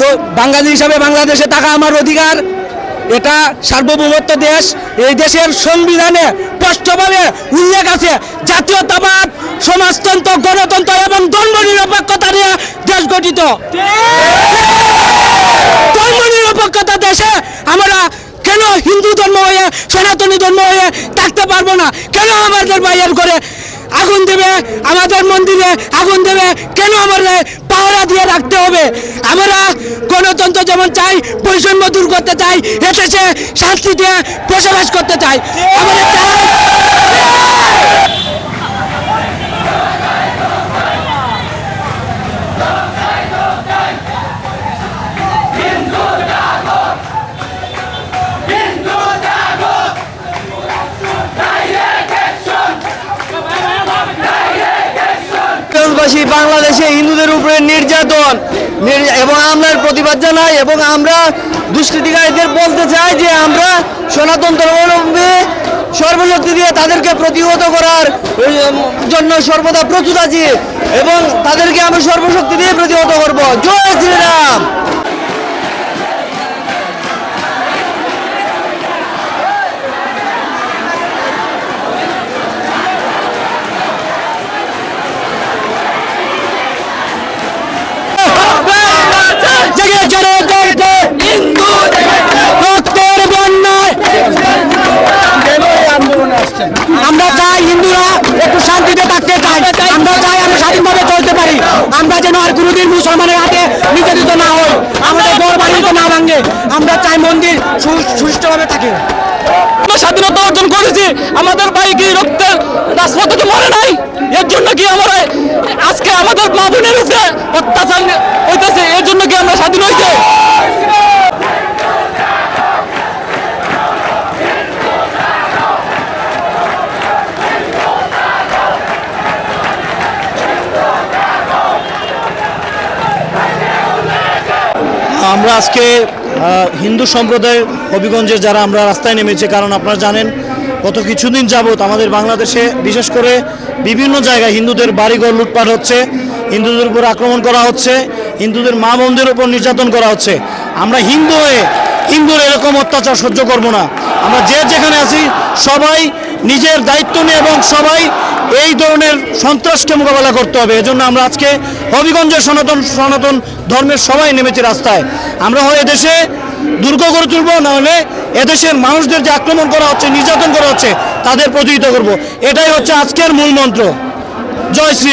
তো বাঙালি হিসাবে বাংলাদেশে থাকা আমার অধিকার। এটা সার্বভৌমত্ব দেশ। এই দেশের সংবিধানে স্পষ্টভাবে উল্লেখ আছে, জাতীয়তাবাদ, সমাজতন্ত্র, গণতন্ত্র এবং ধর্ম নিরপেক্ষতা নিয়ে দেশ গঠিত। ধর্ম নিরপেক্ষতা দেশে আমরা কেন হিন্দু ধর্ম হয়ে, সনাতনী ধর্ম হয়ে থাকতে পারব না? কেন আমাদের বাইরের করে আগুন দেবে? আমাদের মন্দিরে আগুন দেবে? কেন আমাদের দিয়ে রাখতে হবে। আমরা গণতন্ত্র যেমন চাই, বৈষম্য দূর করতে চাই, এদেশে শান্তিতে বসবাস করতে চাই। বাংলাদেশে হিন্দুদের নির্যাতন এবং আমরা প্রতিবাদ জানাই এবং আমরা দুষ্কৃতিকারীদের বলতে চাই যে আমরা সনাতন ধর্মাবলম্বী সর্বশক্তি দিয়ে তাদেরকে প্রতিহত করার জন্য সর্বদা প্রস্তুত আছি এবং তাদেরকে আমরা সর্বশক্তি দিয়ে প্রতিহত করব। জয় শ্রীরাম জেগে জেগে জেগে হিন্দু রক্তের বন্যায় আমরা চাই হিন্দুরা একটু শান্তিতে থাকতে চাই আমরা চাই আমরা স্বাধীনভাবে চলতে পারি আমরা যেন আর কোনোদিন মুসলমানের হাতে নির্যাতিত না হই, আমাদের ঘর বাড়িতে না ভাঙে, আমরা চাই মন্দির সুষ্ঠুভাবে থাকে। আমরা স্বাধীনতা অর্জন করেছি, আমাদের ভাই কি রক্তের রাজপথে তো মরে নাই? এর জন্য কি আমরা আজকে আমাদের মা বোনের উপরে অত্যাচার হইতেছে? এর জন্য কি আমরা স্বাধীন হইতে? আমরা আজকে হিন্দু সম্প্রদায় হবিগঞ্জের যারা আমরা রাস্তায় নেমেছি, কারণ আপনারা জানেন, গত কিছুদিন যাবত আমাদের বাংলাদেশে বিশেষ করে বিভিন্ন জায়গায় হিন্দুদের বাড়িঘর লুটপাট হচ্ছে, হিন্দুদের উপর আক্রমণ করা হচ্ছে, হিন্দুদের মা বোনদের উপর নির্যাতন করা হচ্ছে। আমরা হিন্দু হয়ে, হিন্দুর এরকম অত্যাচার সহ্য করব না। আমরা যে যেখানে আছি, সবাই নিজের দায়িত্ব নিয়ে এবং সবাই এই ধরনের সন্ত্রাসকে মোকাবেলা করতে হবে। এজন্য আমরা আজকে হবিগঞ্জের সনাতন সনাতন ধর্মের সবাই নেমেছি রাস্তায়। আমরা হয় এদেশে দুর্গ করে তুলব নাহলে এদেশের মানুষদের যে আক্রমণ করা হচ্ছে, নির্যাতন করা হচ্ছে, তাদের প্রতিহিত করব। এটাই হচ্ছে আজকের মূল মন্ত্র। জয় শ্রী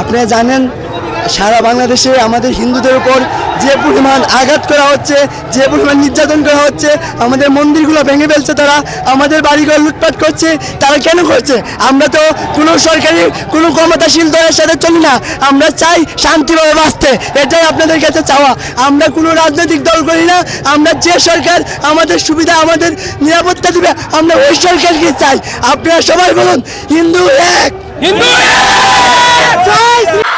আপনারা জানেন, সারা বাংলাদেশে আমাদের হিন্দুদের উপর যে পরিমাণ আঘাত করা হচ্ছে, যে পরিমাণ নির্যাতন করা হচ্ছে, আমাদের মন্দিরগুলো ভেঙে ফেলছে তারা, আমাদের বাড়িঘর লুটপাট করছে, তারা কেন করছে? আমরা তো কোনো সরকারি, কোনো ক্ষমতাশীল দলের সাথে চলি না। আমরা চাই শান্তিভাবে বাঁচতে। এটাই আপনাদের কাছে চাওয়া। আমরা কোনো রাজনৈতিক দল করি না। আমরা যে সরকার আমাদের সুবিধা, আমাদের নিরাপত্তা দিবে, আমরা ওই সরকারকে চাই। আপনারা সবাই বলুন, হিন্দু এক। হিন্দু জয় শ্রী-